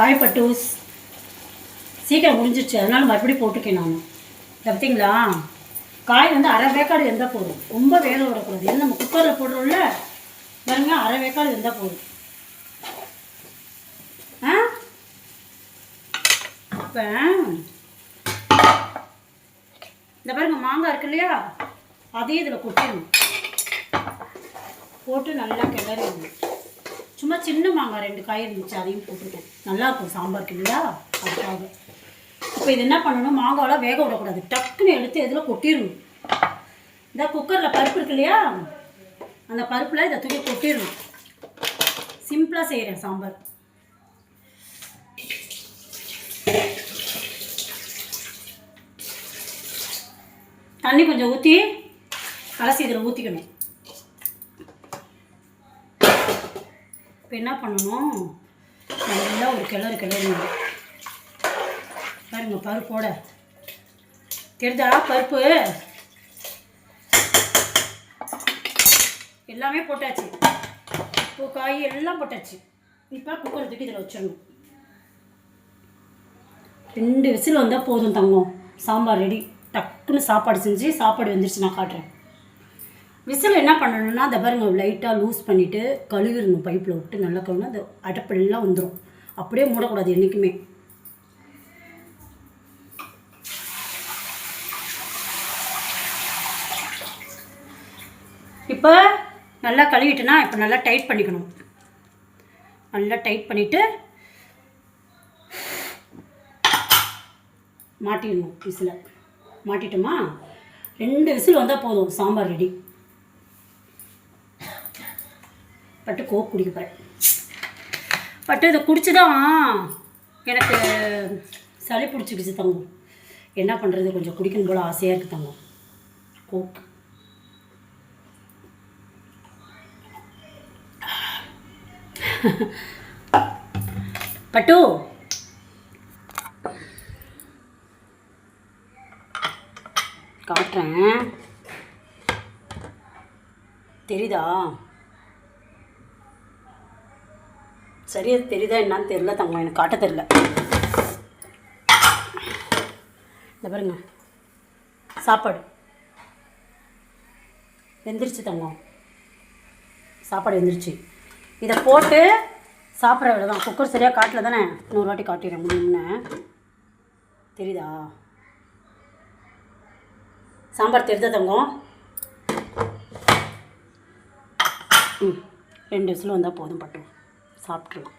Hi பட்டூஸ் சீக்கிரம் முடிஞ்சிச்சு அதனால் மறுபடியும் போட்டுக்கேன் நான். பார்த்தீங்களா காய் வந்து அரை வேக்காடு வெந்தால் போதும். ரொம்ப வேக விடக்கூடாது. ஏன்னா நம்ம குக்கரில் போடுறோம்ல பாருங்க அரை வேக்காடு வெந்தால் போதும். ஆ? இப்போ இந்த பாருங்க மாங்காய் இருக்கு இல்லையா? அதையும் இதில் கொட்டிடணும். போட்டு நல்லா கிளறிடணும். சும்மா சின்ன மாங்காய் ரெண்டு காய் இருந்துச்சு அதையும் போட்டுட்டேன். நல்லா இருக்கும் சாம்பாருக்கு இல்லையா அதுக்காக. இப்போ இது என்ன பண்ணணும்? மாங்காயெலாம் வேக விடக்கூடாது. டக்குன்னு எடுத்து இதில் கொட்டிடணும். இந்த குக்கரில் பருப்பு இருக்கு இல்லையா? அந்த பருப்பில் இதை தூக்கி கொட்டிடணும். சிம்பிளாக செய்கிறேன் சாம்பார். தண்ணி கொஞ்சம் ஊற்றி கலசி இதில் ஊற்றிக்கணும் இப்போ என்ன பண்ணணும்? நல்லா ஒரு கிளறு கிளறணும் பாருங்க பருப்போட. தெரிஞ்சா பருப்பு? எல்லாமே போட்டாச்சு. உப்பு காய் எல்லாம் போட்டாச்சு. இப்போ குக்கர் தூக்கி இதில் வச்சிடணும். ரெண்டு விசில் வந்தால் போதும் தங்கம். சாம்பார் ரெடி டக்குன்னு சாப்பாடு செஞ்சு சாப்பாடு வந்துருச்சு நான் காட்டுறேன். விசில் என்ன பண்ணணும்னா அதை பாருங்க லைட்டாக லூஸ் பண்ணிவிட்டு கழுவிடணும் பைப்பில் விட்டு நல்லா கழுவினா அந்த அடப்பெல்லாம் வந்துடும் அப்படியே மூடக்கூடாது என்றைக்குமே இப்போ நல்லா கழுவிட்டுனா இப்போ நல்லா டைட் பண்ணிக்கணும். நல்லா டைட் பண்ணிவிட்டு மாட்டிடணும் விசில். மாட்டிட்டோமா? ரெண்டு விசில் வந்தால் போதும் சாம்பார் ரெடி பட்டு கோக் குடிக்க போகிறேன் பட்டு இதை குடிச்சு தான் எனக்கு சளி பிடிச்சிக்கிச்சு தங்கம். என்ன பண்ணுறது கொஞ்சம் குடிக்கணும் போல் ஆசையாக இருக்குது தங்கம். கோக். பட்டு. காட்டுறேன். தெரியுதா? சரியாக தெரியுதா என்னான்னு தெரியல தங்கம் எனக்கு காட்ட தெரில இந்த பாருங்க. சாப்பாடு. வெந்துருச்சு தங்கம். சாப்பாடு வெந்துருச்சு. இதை போட்டு சாப்பிட்ற வேலை தான். குக்கர் சரியாக காட்டல தானே? இன்னொரு வாட்டி காட்டிடுறேன் முடியும்னு தெரியுதா? சாம்பார் தெரியுதா தங்கம்? ம் ரெண்டு விசில் வந்தால் போதும் பட்டும் சாப்பிட்ருலாம்